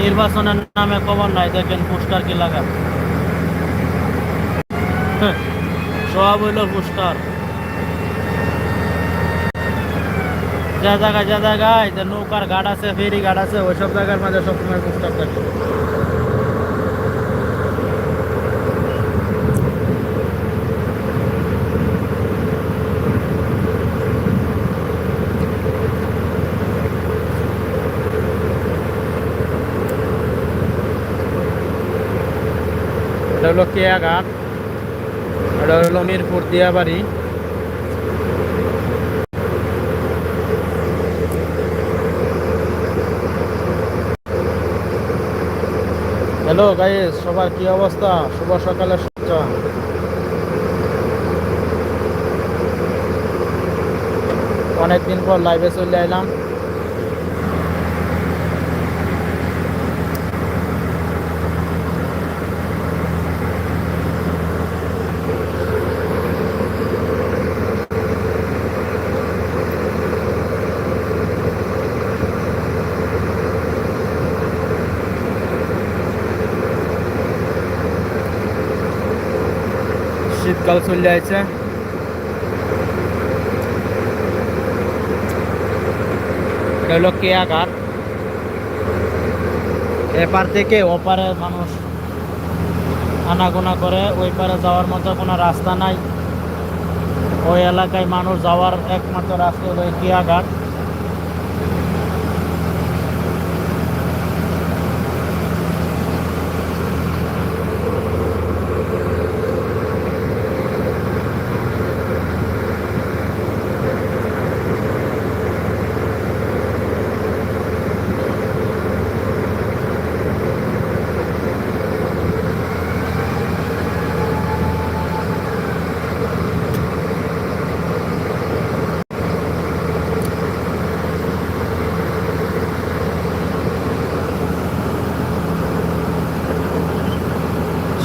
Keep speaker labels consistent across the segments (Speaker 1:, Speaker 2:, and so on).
Speaker 1: নির্বাচনের নামে খবর নাই দেখেন পোস্টার কি লাগান। হ্যাঁ, সব হইল পোস্টার। যা জায়গায় যা জায়গায় যে নৌকার ঘাট আছে ফেরি ঘাট আছে ওইসব জায়গার মাঝে সবসময় পোস্টার থাকে এটা হলো কেয়া ঘাট, এটা হলো মিরপুর দিয়াবাড়ি। হ্যালো গাইস, সবার কি অবস্থা? শুভ সকালে শুভেচ্ছা। অনেকদিন পর লাইভে চলে আইলাম। শীতকাল চলে আছে এটা হলো কেয়া ঘাট এপার থেকে ওপারে মানুষ আনাগোনা করে, ওই পারে যাওয়ার মতো কোনো রাস্তা নাই। ওই এলাকায় মানুষ যাওয়ার একমাত্র রাস্তা হলো কেয়া ঘাট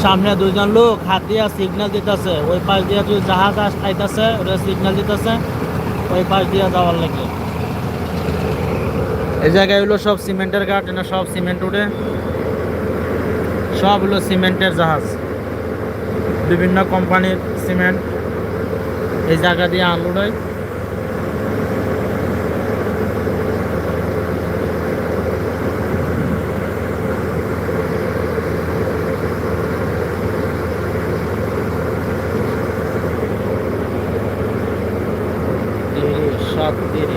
Speaker 1: সামনে দুইজন লোক, হাত দিয়া সিগন্যাল দিতেছে। ওই পাশ দিয়ে যদি জাহাজ আস আইতাছে ওটা সিগন্যাল দিতেছে, ওই পাশ দিয়ে যাওয়ার লাগে। এই জায়গায় হলো সব সিমেন্টের ঘাট না সব সিমেন্ট উঠে সব হলো সিমেন্টের জাহাজ। বিভিন্ন কোম্পানির সিমেন্ট এই জায়গা দিয়ে আনলোড হয়। 4,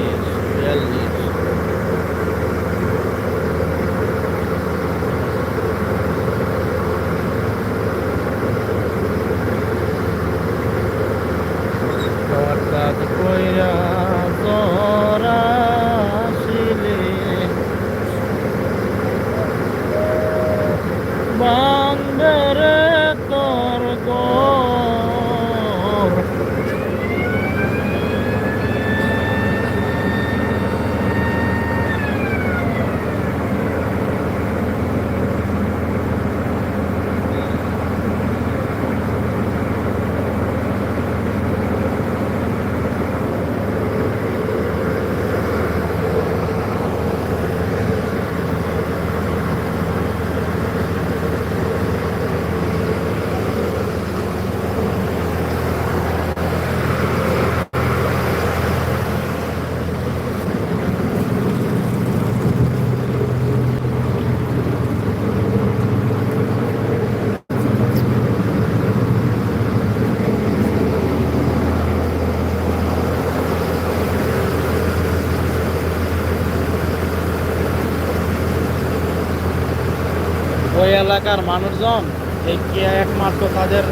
Speaker 1: এলাকার মানুষজন এই একমাত্র তাদের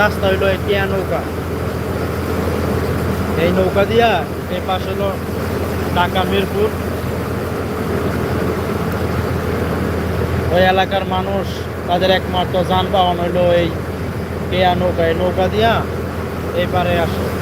Speaker 1: রাস্তা হইল এই কেয়া নৌকা। এই নৌকা দিয়া এই পাশে হলো ঢাকা, মিরপুর। ওই এলাকার মানুষ তাদের একমাত্র যানবাহন হইল এই কেয়া নৌকা। এই নৌকা দিয়া এই পারে আসে।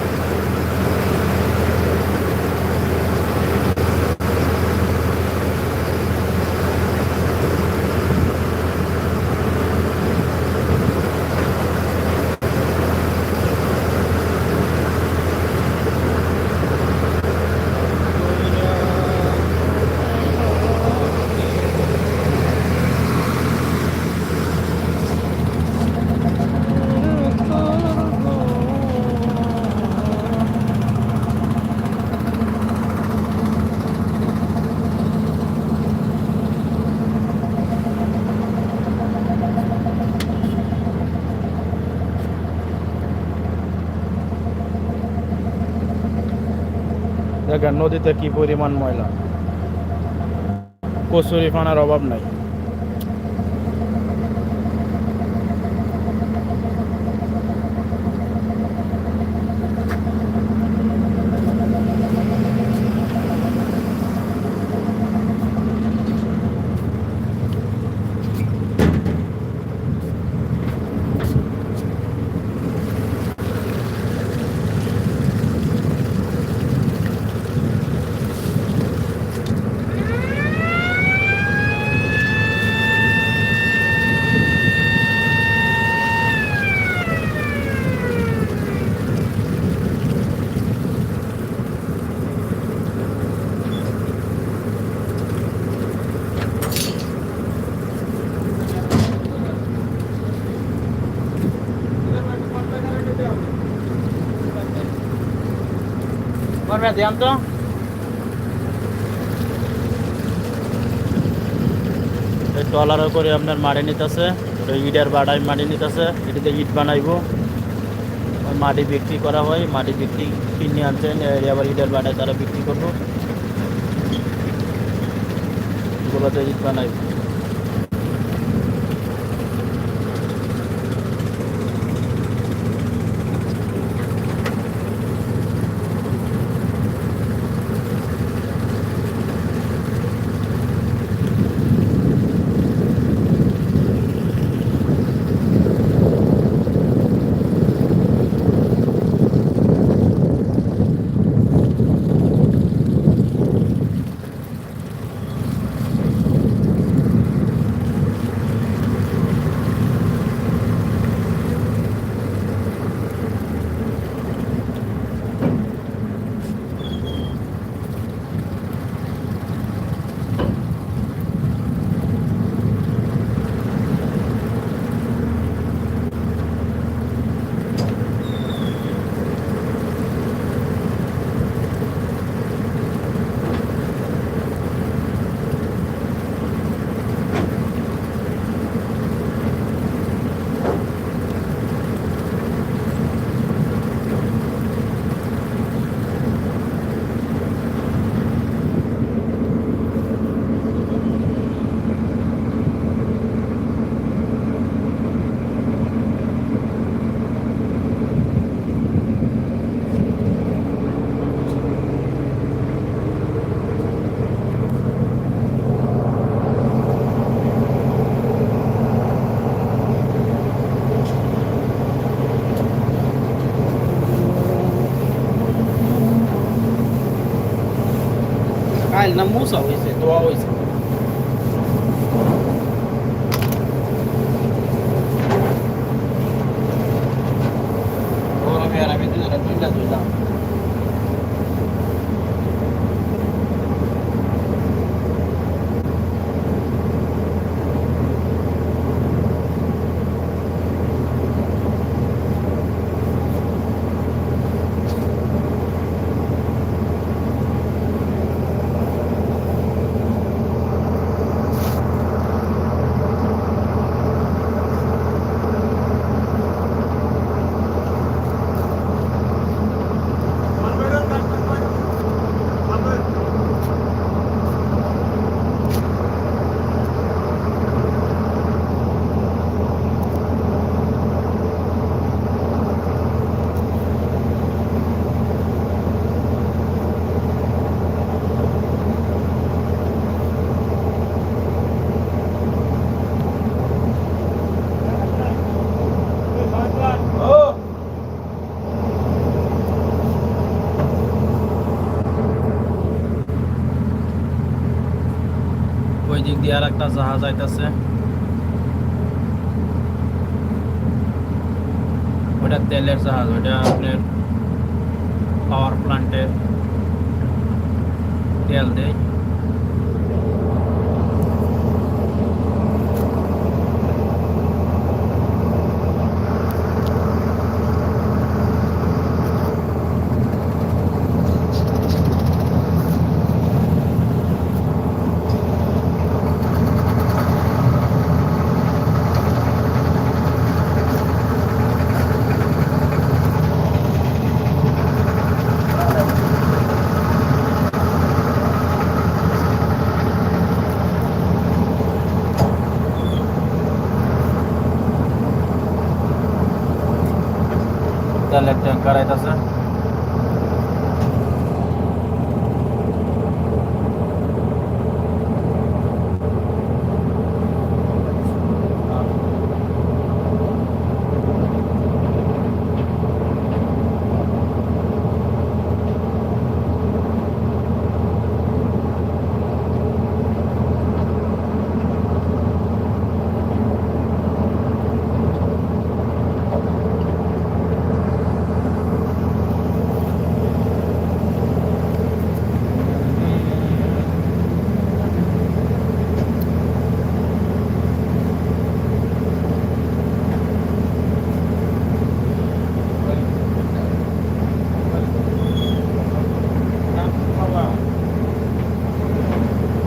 Speaker 1: দেখেন নদীতে কি পরিমাণ ময়লা? কচুরি ফানার অভাব নাই। করবে ধ্যান তো এই ট্রলারে করে আপনার মাটি নিতেছে। ইটের বাড়াই মাটি নিতেছে। এটিতে ইট বানাইবো। মাটি বিক্রি করা হয়। মাটি বিক্রি কিনে আনছেন আবার ইটের বাড়াই তারা বিক্রি করব। এগুলোতে ইট বানাইবো।
Speaker 2: কাল না মুসা হয়েছে দোয়া হয়েছে ওর আমি আর আমি দুজনে দুইটা
Speaker 1: ওই দিক দিয়ে আর একটা জাহাজ আইতেছে। ওটা তেলের জাহাজ ওটা আপনার পাওয়ার প্লান্টের তেল দেয়।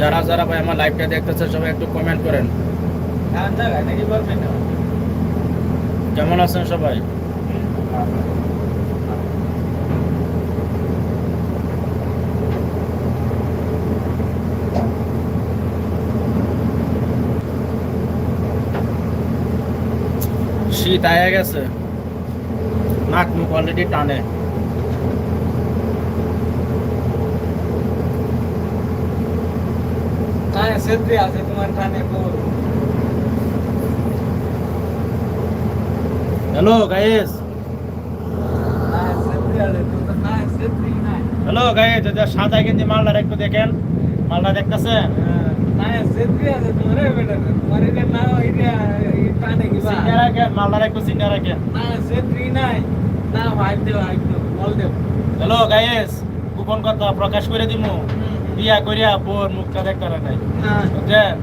Speaker 1: যারা যারা ভাই আমার লাইভটা দেখতেছে সবাই একটু কমেন্ট করেন। কেমন আছেন সবাই? শীত আয়া গেছে। নাক মুখ অলরেডি টানে। হ্যালো গাইস হ্যালো গাইস এটা সাদা গেঞ্জি মালদার একটু দেখেন। মালদা দেখতেছেন? মালদার একটু সিনিয়র রাখেন হ্যালো গাইস গোপন কথা প্রকাশ করে দিমু। বিয়া করিয়া বোর মুখটা পারে নাই। বুঝছেন?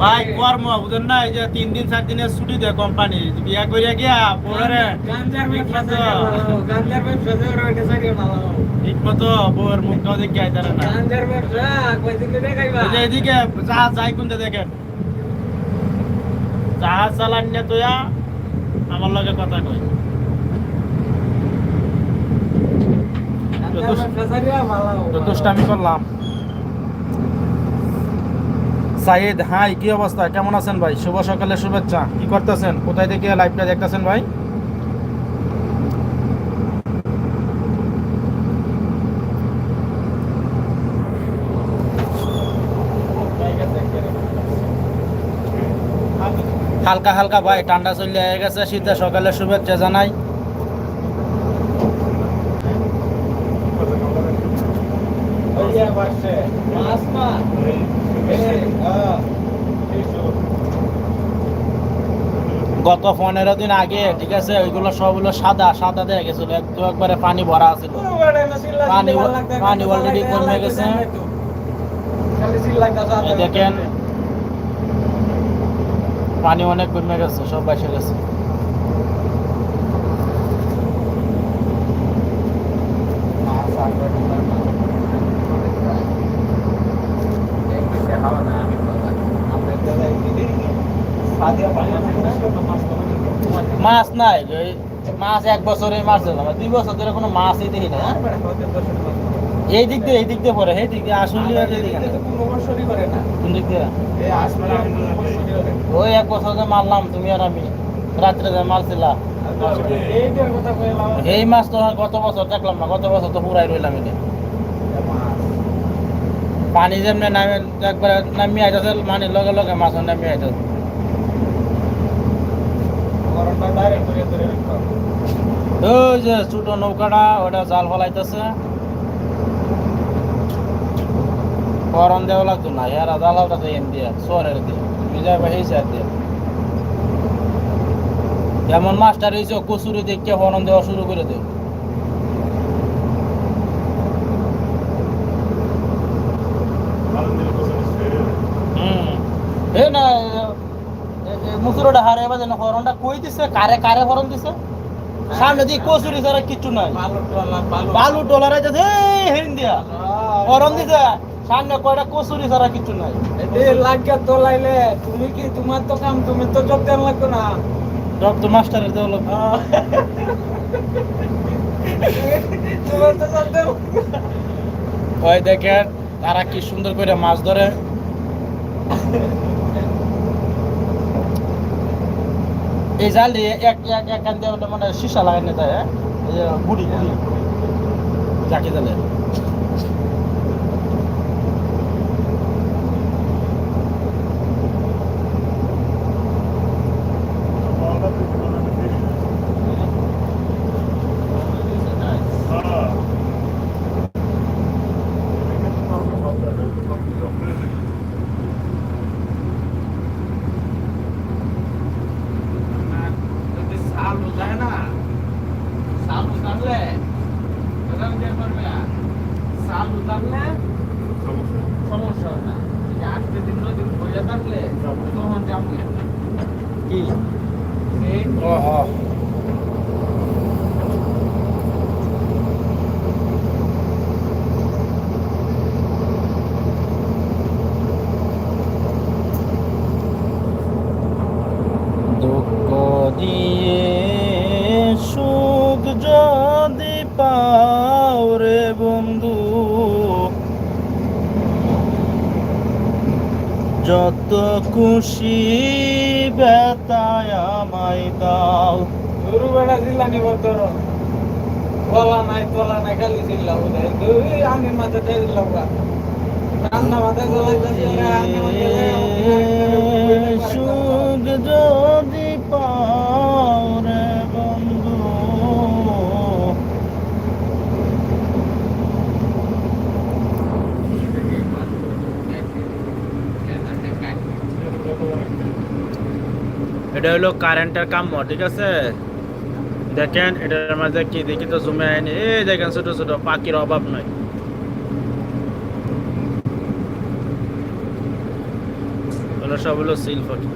Speaker 1: ভাই কর্ম বুঝেন না এই যে তিন দিন চার দিনের ছুটি দেয় কোম্পানি বিয়া করিয়া গিয়া বোরে ঠিক মতো বোর মুখটাও দেখে আইতারে না ওই এদিকে জাহাজ যাই কোনটা দেখেন। জাহাজ চালান তোয়া আমার লগে কথা কই যথেষ্ট আমি করলাম। সাইদ হাই, কি অবস্থা? কেমন আছেন ভাই? শুভ সকালে শুভেচ্ছা। কি করতেছেন? কোথায় থেকে লাইভটা দেখতেছেন ভাই? হালকা হালকা ভাই, ঠান্ডা চলে গেছে, শীতে সকালে শুভেচ্ছা জানাই। গত পনেরো দিন আগে ঠিক আছে ওইগুলো সব হলো সাদা সাদা দিয়ে গেছিল একটু একবারে পানি ভরা আছিল পানি পানি অলরেডি কমে গেছে। দেখেন পানি অনেক কমে গেছে সব বাসে গেছে। মাছ নাই মাছ এক বছরে মাছ দিলাম দুই বছর ধরে কোনো মাছই দেখি না হ্যাঁ? এই দিক দিয়ে, এই দিক দিয়ে পড়ে এই দিক দিয়ে ওই এক বছর যে মারলাম, তুমি আর আমি। রাত্রে যে মারছিলা। এই মাছ তো গত বছর দেখলাম না, গত বছর তো পুরাই রইলাম এটা পানি যেমনি নামে, একবার নামিয়ে আইতেছে মানে লগে লগে মাছ নামিয়ে আইতেছে। যে ছোট নৌকাটা, ওটা জাল ফলাইতেছে। গরম দেওয়া লাগতো না, এরা জাল হলটাতে এম দিয়ে সরের দিয়ে বিজয় দিয়ে। যেমন মাস্টার হয়েছে কচুরি দেখে হরণ দেওয়া শুরু করে দেয় হুম এই না মুসল কচুরিটা হারে এবার যেন হরনটা কই দিছে কারে কারে হরন দিছে? সামনে দিয়ে কচুরি ছাড়া কিচ্ছু নাই।
Speaker 2: বালু
Speaker 1: ডলারে যাচ্ছে হিন্দিয়া হরন দিছে। সামনে কয়টা কচুরি ছাড়া কিচ্ছু নাই।
Speaker 2: এ লাগিয়া তোলাইলে তুমি কি তোমার তো কাম তুমি তো যোগ দেন লাগতো না?
Speaker 1: রক্ত মাস্টারের দেওয়া
Speaker 2: তোমার তো দেন
Speaker 1: ওই দেখেন তারা কি সুন্দর করে মাছ ধরে। এই জাল দিয়ে এক এক এক কান দিয়ে মানে সীসা লাগানো যায় হ্যাঁ? গুড়ি গুড়ি জাকি জালে
Speaker 2: কে? করবে সাল বুঝালে সমস্যা হয় না যদি আজকে দিন দিন হয়ে থাকলে তখন যাব
Speaker 1: কি
Speaker 2: এই
Speaker 1: ও হ দুঃখ দিয়ে সুখ যদি পাও রে বন্ধু। যত খুশি বেতায় আমায় দাও।
Speaker 2: গরু বেড়া জিল্লানি বলতো বলা নাই তোলা নাই খালি বোধ হয় আমি মাথাতে দিলাম রান্না মাথায় জ্বলাইতেছে আমি
Speaker 1: সুখ যদি পাও রে বন্ধু এটা হলো কারেন্টের কাম্য, ঠিক আছে? দেখেন, এটার মাঝে কি দেখি তো জুমে আইনি। এই দেখেন, ছোট ছোট, পাখির অভাব হলো সব হলো সিল পাখি